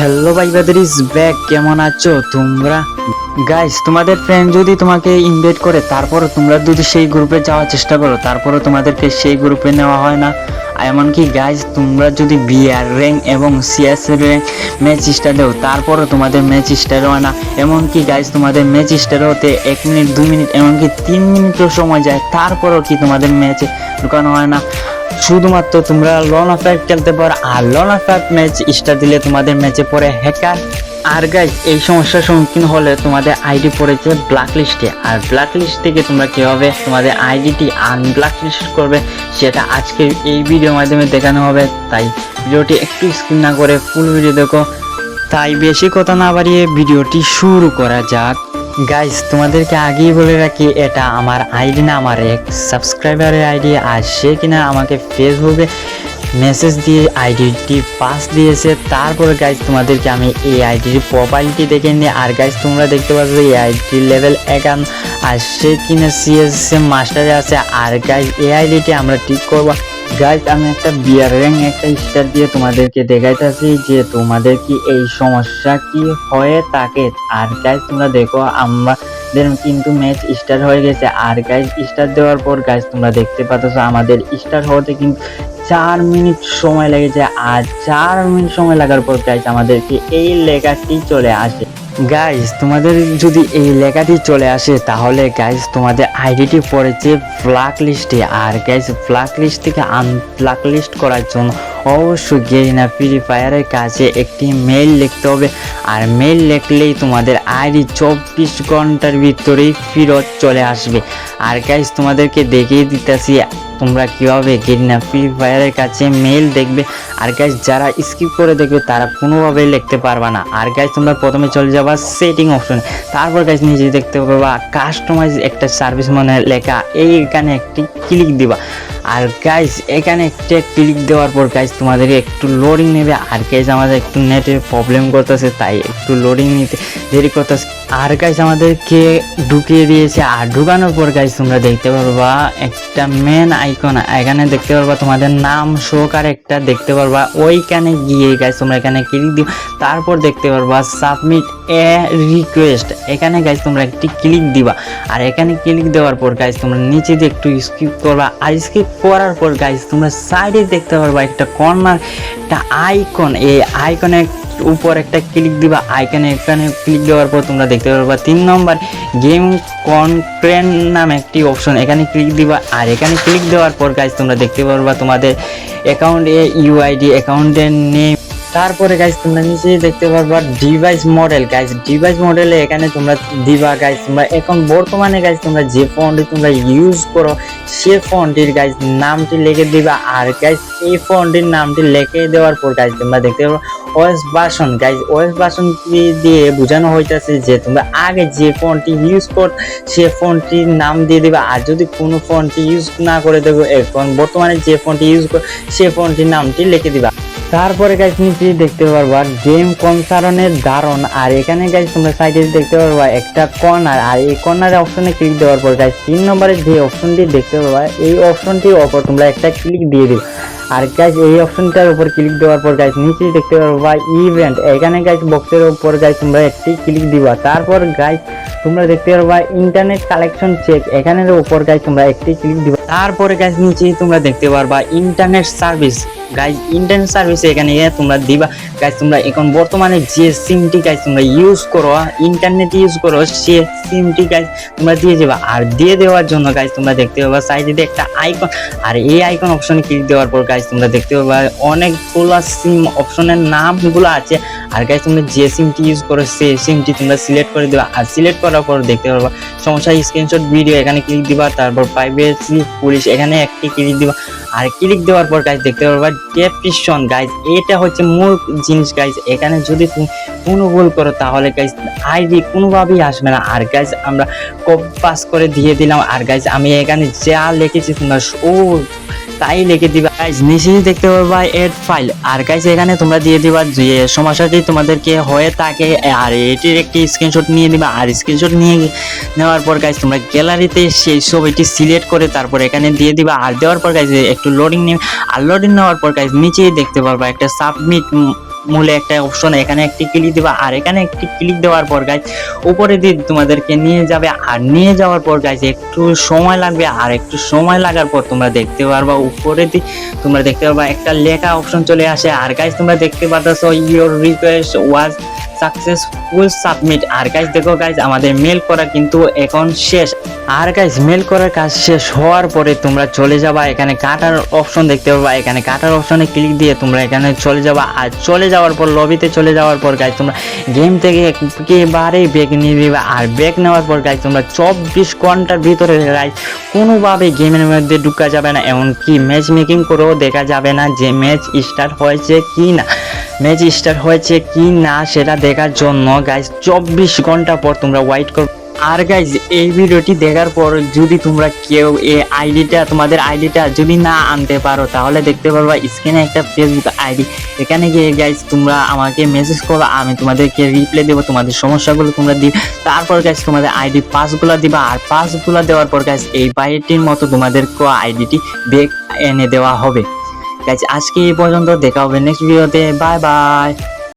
Hello ভাই brother is back কেমন আছো তোমরা? গাইস তোমাদের ফ্রেন্ড যদি তোমাকে ইনভাইট করে তারপর তোমরা যদি সেই গ্রুপে যাওয়ার চেষ্টা করো তারপরে তোমাদেরকে সেই গ্রুপে নেওয়া হয় না। এমনকি গাইস তোমরা যদি বিআর র্যাঙ্ক এবং সিএস র্যাঙ্ক ম্যাচ স্টার্ট দেও তারপরও তোমাদের ম্যাচ স্টার্ট হয় না। এমনকি গাইস তোমাদের ম্যাচ স্টার্ট হতে এক মিনিট দুই মিনিট এমনকি তিন মিনিটও সময় যায়, তারপরও কি তোমাদের ম্যাচে ঢুকানো হয় না। শুধুমাত্র তোমরা লন অফ ফাইভ খেলতে পারো আর লন অফ ফাইভ ম্যাচ স্টার্ট দিলে তোমাদের ম্যাচে পড়ে হ্যাকার আর গাইজ এই সমস্যার সম্মুখীন হলে তোমাদের আইডি পড়েছে ব্ল্যাক লিস্টে আর ব্ল্যাক লিস্ট থেকে তোমরা কীভাবে তোমাদের আইডিটি আনব্ল্যাক লিস্ট করবে সেটা আজকে এই ভিডিওর মাধ্যমে দেখানো হবে। তাই ভিডিওটি একটু স্ক্রিন না করে ফুল ভিডিও দেখো। তাই বেশি কথা না বাড়িয়ে ভিডিওটি শুরু করা যাক। গাইস তোমাদেরকে আগেই বলে রাখি, এটা আমার আইডি না, আমার এক সাবস্ক্রাইবারের আইডি আর সে কিনা আমাকে ফেসবুকে মেসেজ দিয়ে আইডিটি পাস দিয়েছে। তারপরে গাইজ তোমাদেরকে আমি এই আইডির প্রোফাইলটি দেখে নিই। আর গাইজ তোমরা দেখতে পাচ্ছ এই আইডির লেভেল একান আর সে কিনা সিএসএম মাস্টারে আছে। আর গাইজ এই আইডিটি আমরা ঠিক করব। গাইজ আমি একটা বিয়ার র্যাঙ্ক একটা স্টার দিয়ে তোমাদেরকে দেখাইতেছি যে তোমাদের কি এই সমস্যা কি হয়ে থাকে। আর গাইজ তোমরা দেখো, আমাদের কিন্তু ম্যাচ স্টার্ট হয়ে গেছে। আর গাইজ স্টার্ট দেওয়ার পর গাইজ তোমরা দেখতে পাচ্ছ আমাদের স্টার্ট হতে কিন্তু চার মিনিট সময় লেগেছে। আর চার মিনিট সময় লাগার পর গাইজ আমাদেরকে এই লেখাটি চলে আসে। গাইজ তোমাদের যদি এই লেখাটি চলে আসে, তাহলে গাইজ তোমাদের আইডিটি পড়েছে ব্ল্যাক লিস্টে আর গাইজ ব্ল্যাক লিস্ট থেকে আনব্ল্যাক লিস্ট করার জন্য অবশ্যই গেরিনা ফ্রি ফায়ারের কাছে একটি মেইল লিখতে হবে। আর মেইল লিখলেই তোমাদের আইডি চব্বিশ ঘণ্টার ভিতরেই ফেরত চলে আসবে। আর গাইজ তোমাদেরকে দেখিয়ে দিতেছি তোমরা কীভাবে গেরিনা ফ্রি ফায়ারের কাছে মেল দেখবে? আর গাইজ যারা স্কিপ করে দেখবে, তারা কোনোভাবেই লিখতে পারবা না। আর গাইজ তোমরা প্রথমে চলে যাবা সেটিং অপশন তারপর গাইজ নিজে দেখতে পাবা কাস্টমাইজ একটা সার্ভিস মানে লেখা। এইখানে একটি ক্লিক দিবা। আর গাইজ এখানে একটা ক্লিক দেওয়ার পর গাইজ তোমাদেরকে একটু লোডিং নেবে। আর গাইজ আমাদের একটু নেটের প্রবলেম করতেছে, তাই একটু লোডিং নিতে দেরি করতেছে। আর গাইজ আমাদেরকে ঢুকিয়ে দিয়েছে। আর ঢুকানোর পর গাইজ তোমরা দেখতে পারবা, একটা মেন আইকন এখানে দেখতে পারবা তোমাদের নাম শোকার একটা দেখতে পারবা। ওইখানে গিয়ে গাইজ তোমরা এখানে ক্লিক দিও। তারপর দেখতে পারবা সাবমিট এ রিকোয়েস্ট এখানে গাইজ তোমরা একটি ক্লিক দিবা। আর এখানে ক্লিক দেওয়ার পর গাইজ তোমরা নিচে দিয়ে একটু স্কিপ করবা। আর স্কিপ করার পর গাইজ তোমরা সাইডে দেখতে পারবা একটা কর্নার একটা আইকন এই আইকনে উপর একটা ক্লিক দিবা। আইকনে এখানে ক্লিক দেওয়ার পর তোমরা দেখতে পারবা তিন নম্বর গেম কনফ্রেন্ট নামে একটি অপশন এখানে ক্লিক দিবা। আর এখানে ক্লিক দেওয়ার পর গাইজ তোমরা দেখতে পারবা তোমাদের অ্যাকাউন্টে ইউআইডি অ্যাকাউন্টের নেম তারপরে গাইজ তোমরা নিচে দেখতে পারবা ডিভাইস মডেল গাইজ ডিভাইস মডেলে এখানে তোমরা দিবা গাইজ তোমরা এখন বর্তমানে গাইজ তোমরা যে ফোনটি তোমরা ইউজ করো, সে ফোনটির গাইজ নামটি লিখে দিবা। আর গাইজ এই ফোনটির নামটি লিখে দেওয়ার পর গাইজ তোমরা দেখতে পারবা ওএস বাসন গাইজ ওএস বাসন দিয়ে বোঝানো হইতেছে যে তোমরা আগে যে ফোনটি ইউজ কর, সে ফোনটির নাম দিয়ে দিবা। আর যদি কোনো ফোনটি ইউজ না করে দেবো, এখন বর্তমানে যে ফোনটি ইউজ কর, সে ফোনটির নামটি লিখে দিবা। তারপরে গাইজ নিচে দেখতে পারবা? গেম কনসারনের দারণ? আর এখানে গাইজ তোমরা সাইডে দেখতে পারবা একটা কর্নার আর এই কর্নার অপশনে ক্লিক দেওয়ার পর গাইজ তিন নম্বরে যে অপশনটি দেখতে পারবা, এই অপশনটির ওপর তোমরা একটা ক্লিক দিয়ে দিবে। আর গাইজ এই অপশনটার উপর ক্লিক দেওয়ার পর গাইজ নিচে দেখতে পারবা ইভেন্ট এখানে গাইজ বক্সের উপর গাইজ তোমরা একটি ক্লিক দিবা। তারপর গাইজ তোমরা দেখতে পারবা ইন্টারনেট কালেকশন চেক এখানের উপর গাইজ তোমরা একটি ক্লিক দিবা। তারপরে গাইজ নিচে তোমরা দেখতে পারবা internet service guys internet service এখানে তোমরা দিবা। গাইজ তোমরা এখন বর্তমানে যে সিমটি গাইজ তোমরা ইউজ করো ইন্টারনেট ইউজ করো, সে সিমটি গাইজ তোমরা দিয়ে দেবা। আর দিয়ে দেওয়ার জন্য গাইজ তোমরা দেখতে পাবা সাইডে একটা আইকন আর এই আইকন অপশনে ক্লিক দেওয়ার পর গাইজ তোমরা দেখতে পাবা অনেকগুলো সিম অপশনের নামগুলো আছে। আর গাইজ তোমরা যে সিমটি ইউজ করো, সে সিমটি তোমরা সিলেক্ট করে দেবা। আর সিলেক্ট করার পর দেখতে পারবা সমস্যা স্ক্রিনশট ভিডিও এখানে ক্লিক দিবা। তারপর প্রাইভেসি পুলিশ এখানে একটি ক্লিক দিবা। আর ক্লিক দেওয়ার পর গাইজ দেখতে পারবা ডেপ্রিশন গাইজ এটা হচ্ছে মূল জিনিস গাইজ এখানে যদি তুমি কোনো ভুল করো তাহলে গাইজ আইডি কোনোভাবেই আসবে না। আর গাইজ আমরা কপ পাস করে দিয়ে দিলাম। আর গাইজ আমি এখানে যা লিখেছি তোমরা ও তাই লিখে দিবা। গাইজ নিচেই দেখতে পারবা এড ফাইল আর গাইজ এখানে তোমরা দিয়ে দিবা যে সমস্যাটি তোমাদেরকে হয়ে থাকে আর এটির একটি স্ক্রিনশট নিয়ে দিবা আর স্ক্রিনশট নিয়ে নেওয়ার পর গাইজ তোমরা গ্যালারিতে সেই ছবিটি সিলেক্ট করে তারপর এখানে দিয়ে দিবা। আর দেওয়ার পর গাইজ একটু লোডিং নেবে আর লোডিং নেওয়ার পর গাইজ নিচেই দেখতে পারবা একটা সাবমিট মূলে একটা অপশন এখানে একটি ক্লিক দেবা আর এখানে একটি ক্লিক দেওয়ার পর গাইজ উপরে দিয়ে তোমাদেরকে নিয়ে যাবে আর নিয়ে যাওয়ার পর গাইজ একটু সময় লাগবে আর একটু সময় লাগার পর তোমরা দেখতে পারবা উপরে দিয়ে তোমরা দেখতে পারবা একটা লেখা অপশন চলে আসে। আর গাইজ তোমরা দেখতে পাচ্ছ your request was successful submit R guys দেখো গাইজ আমাদের মেল করা কিন্তু এখন শেষ। আর গাইজ মেল করার কাজ শেষ হওয়ার পরে তোমরা চলে যাবা, এখানে কাটার অপশন দেখতে পাবা। এখানে কাটার অপশনে ক্লিক দিয়ে তোমরা এখানে চলে যাবা। আর চলে যাওয়ার পর লবিতে চলে যাওয়ার পর গাইজ তোমরা গেম থেকে একেবারেই ব্যাগ নিয়ে দিবা আর ব্যাগ নেওয়ার পর গাইজ তোমরা চব্বিশ ঘণ্টার ভিতরে গাইজ কোনোভাবে গেমের মধ্যে ঢুকা যাবে না। এমনকি ম্যাচ মেকিং করেও দেখা যাবে না যে ম্যাচ স্টার্ট হয়েছে কি না ম্যাচ স্টার্ট হয়েছে কি না সেটা দেখার জন্য গাইজ চব্বিশ ঘণ্টা পর তোমরা ওয়াইট করো। আর গাইজ এই ভিডিওটি দেখার পর যদি তোমরা কেউ এই আইডিটা, তোমাদের আইডিটা যদি না আনতে পারো, তাহলে দেখতে পারবা স্ক্রিনে একটা ফেসবুক আইডি। এখানে গিয়ে গাইজ তোমরা আমাকে মেসেজ করো, আমি তোমাদেরকে রিপ্লাই দেবো, তোমাদের সমস্যাগুলো তোমরা দিই তারপর গাইজ তোমাদের আইডি পাসগুলো দিবা। আর পাসগুলো দেওয়ার পর গাইজ এই বাইটির মতো তোমাদেরকে আইডিটি বেগ এনে দেওয়া হবে। গাইজ আজকে এই পর্যন্ত দেখা হবে নেক্সট ভিডিওতে বাই বাই